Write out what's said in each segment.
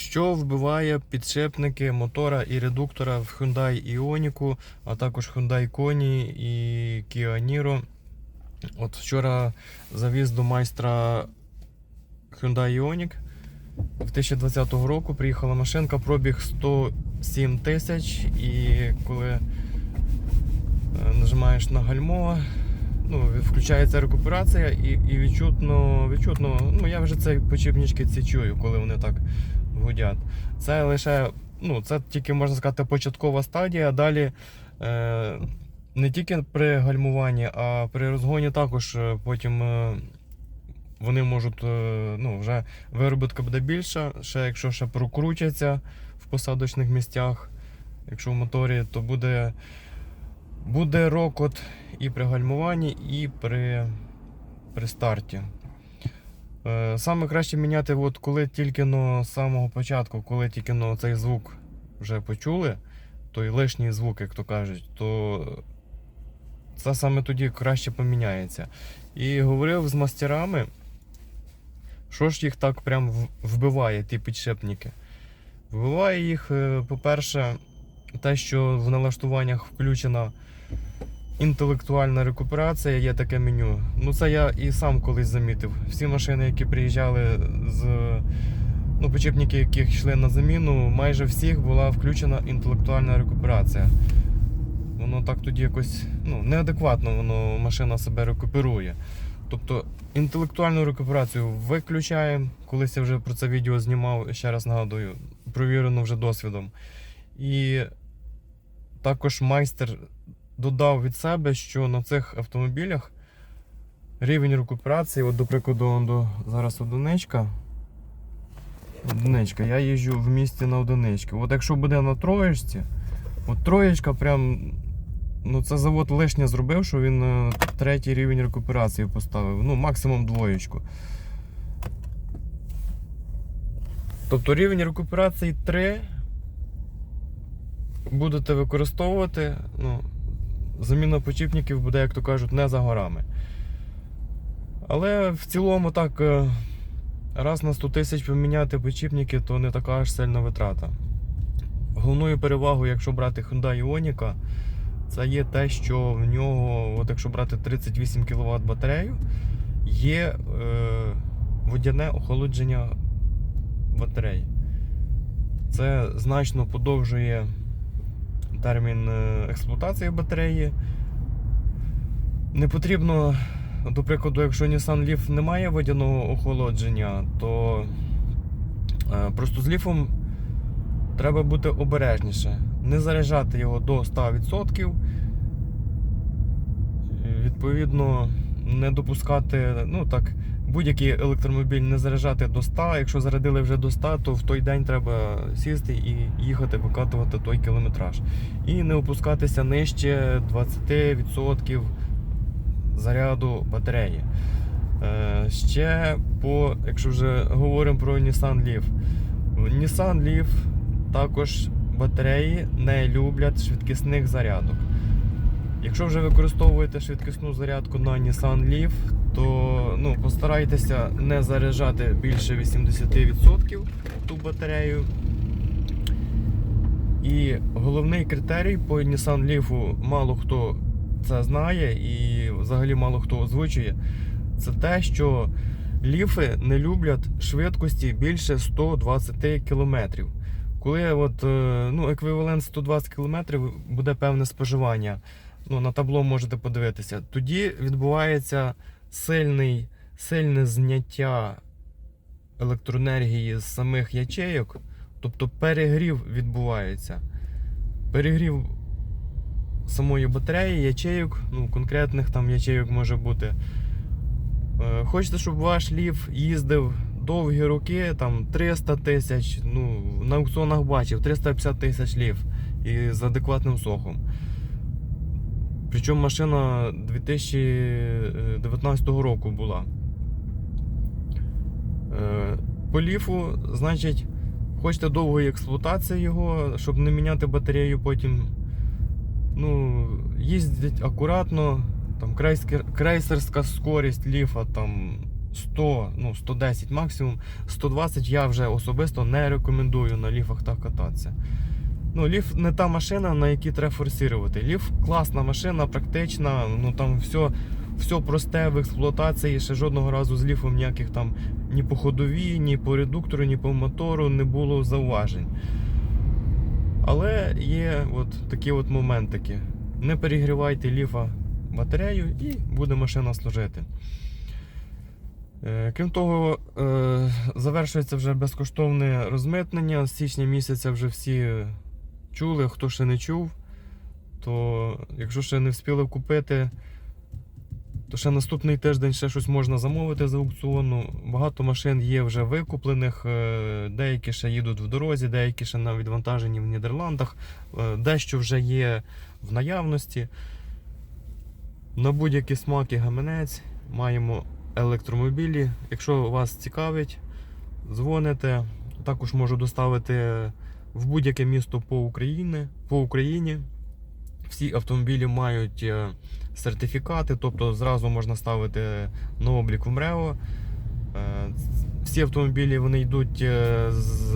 Що вбиває підшипники мотора і редуктора в Hyundai Ioniq, а також Hyundai Kona і Kia Niro. От вчора завіз до майстра Hyundai Ioniq 2020 року. Приїхала машинка, пробіг 107 тисяч, і коли е, нажимаєш на гальмо, ну, включається рекуперація і, і відчутно, відчутно, ну я вже це почіпнички ці чую, коли вони так гудять. Це лише, ну, це тільки можна сказати початкова стадія. Далі е, не тільки при гальмуванні, а при розгоні також е, потім е, вони можуть, е, ну, вже виробітка буде більша, ще якщо ще прокрутяться в посадочних місцях, якщо в моторі, то буде, буде рокот і при гальмуванні, і при, при старті. Е, Саме краще міняти, от коли тільки ну, з самого початку, коли тільки ну, цей звук вже почули, той лишній звук, як то кажуть, то це саме тоді краще поміняється. І говорив з мастерами, що ж їх так прям вбиває, ті підшипники. Вбиває їх, е, по-перше, те, що в налаштуваннях включена інтелектуальна рекуперація, є таке меню. Ну, це я і сам колись замітив. Всі машини, які приїжджали з ну, почепники, яких йшли на заміну, майже всіх була включена інтелектуальна рекуперація. Воно так тоді якось ну, неадекватно воно машина себе рекуперує. Тобто інтелектуальну рекуперацію виключаємо. Колись я вже про це відео знімав, ще раз нагадую, провірено вже досвідом. І також майстер додав від себе, що на цих автомобілях рівень рекуперації, от, до прикладу, зараз одиничка. Одиничка, я їжджу в місті на одинички. От якщо буде на троєчці, от троєчка прям. Ну, це завод лишнє зробив, що він е, третій рівень рекуперації поставив. Ну, максимум двоєчку. Тобто рівень рекуперації 3 будете використовувати. Ну, заміна почіпників буде, як то кажуть, не за горами. Але в цілому так, е, раз на 100 тисяч поміняти почіпники, то не така аж сильна витрата. Головною перевагою, якщо брати Hyundai Ioniq, це є те, що в нього, от якщо брати 38 кВт батарею, є е, водяне охолодження батарей. Це значно подовжує термін е, експлуатації батареї. Не потрібно, до прикладу, якщо Nissan Leaf не має водяного охолодження, то е, просто з ліфом треба бути обережніше. Не заряджати його до 100%. Відповідно, не допускати, ну так, будь-який електромобіль не заряджати до 100. Якщо зарядили вже до 100, то в той день треба сісти і їхати викатувати той кілометраж. І не опускатися нижче 20% заряду батареї. Е, ще по, якщо вже говоримо про Nissan Leaf. Nissan Leaf також батареї не люблять швидкісних зарядок. Якщо вже використовуєте швидкісну зарядку на Nissan Leaf, то ну, постарайтеся не заряджати більше 80% ту батарею. І головний критерій по Nissan Leaf, мало хто це знає і взагалі мало хто озвучує, це те, що ліфи не люблять швидкості більше 120 км. Коли от, е, ну, еквівалент 120 км буде певне споживання, ну, на табло можете подивитися, тоді відбувається сильний, сильне зняття електроенергії з самих ячейок, тобто перегрів відбувається. Перегрів самої батареї, ячейок, ну, конкретних там ячейок може бути. Е, Хочете, щоб ваш ліф їздив довгі роки, там 300 тисяч, ну, на аукціонах бачив 350 тисяч лів і з адекватним сохом. Причому машина 2019 року була. Е, По ліфу, значить, хочете довгої експлуатації його, щоб не міняти батарею потім. Ну, їздить акуратно, там крейсерська скорість ліфа там 100, ну 110 максимум, 120 я вже особисто не рекомендую на ліфах так кататися. Ну, ліф не та машина, на якій треба форсувати. Ліф класна машина, практична, ну там все, все просте в експлуатації. Ще жодного разу з ліфом ніяких там ні по ходовій, ні по редуктору, ні по мотору не було зауважень. Але є от такі от моментики. Не перегрівайте ліфа батарею і буде машина служити. Е, Крім того, е, завершується вже безкоштовне розмитнення. З січня місяця вже всі чули, хто ще не чув, то якщо ще не встигли купити, то ще наступний тиждень ще щось можна замовити з аукціону. Багато машин є вже викуплених, е, деякі ще їдуть в дорозі, деякі ще на відвантаженні в Нідерландах, е, дещо вже є в наявності. На будь-які смаки гаманець маємо електромобілі. Якщо вас цікавить, дзвоните. Також можу доставити в будь-яке місто по Україні. По Україні. Всі автомобілі мають е, сертифікати, тобто зразу можна ставити на облік в МРЕО. Е, Всі автомобілі вони йдуть е, з.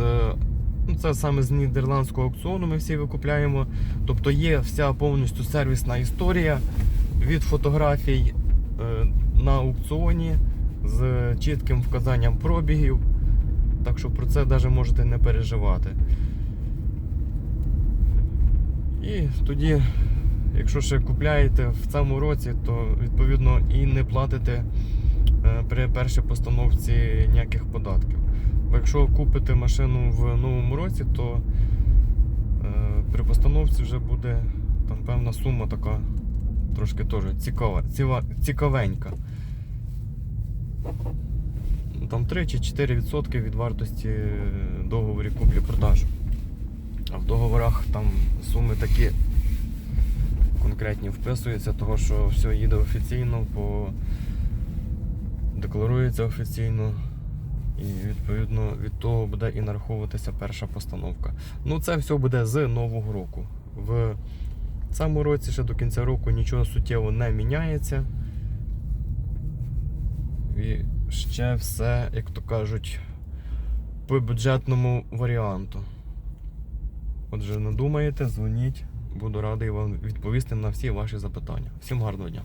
Ну, це саме з нідерландського аукціону ми всі викупляємо. Тобто є вся повністю сервісна історія від фотографій на аукціоні з чітким вказанням пробігів. Так що про це навіть можете не переживати. І тоді, якщо ще купляєте в цьому році, то відповідно і не платите е, при першій постановці ніяких податків. Бо якщо купите машину в новому році, то е, при постановці вже буде там певна сума така трошки теж цікава, ціва, цікавенька. Там 3 чи 4% від вартості е, договорів куплі-продажу. В договорах там суми такі конкретні вписуються, того що все їде офіційно, по... декларується офіційно. І відповідно від того буде і нараховуватися перша постановка. Ну це все буде з нового року. В цьому році ще до кінця року нічого суттєво не міняється. І ще все, як то кажуть, по бюджетному варіанту. Отже, не думаєте, дзвоніть, буду радий вам відповісти на всі ваші запитання. Всім гарного дня!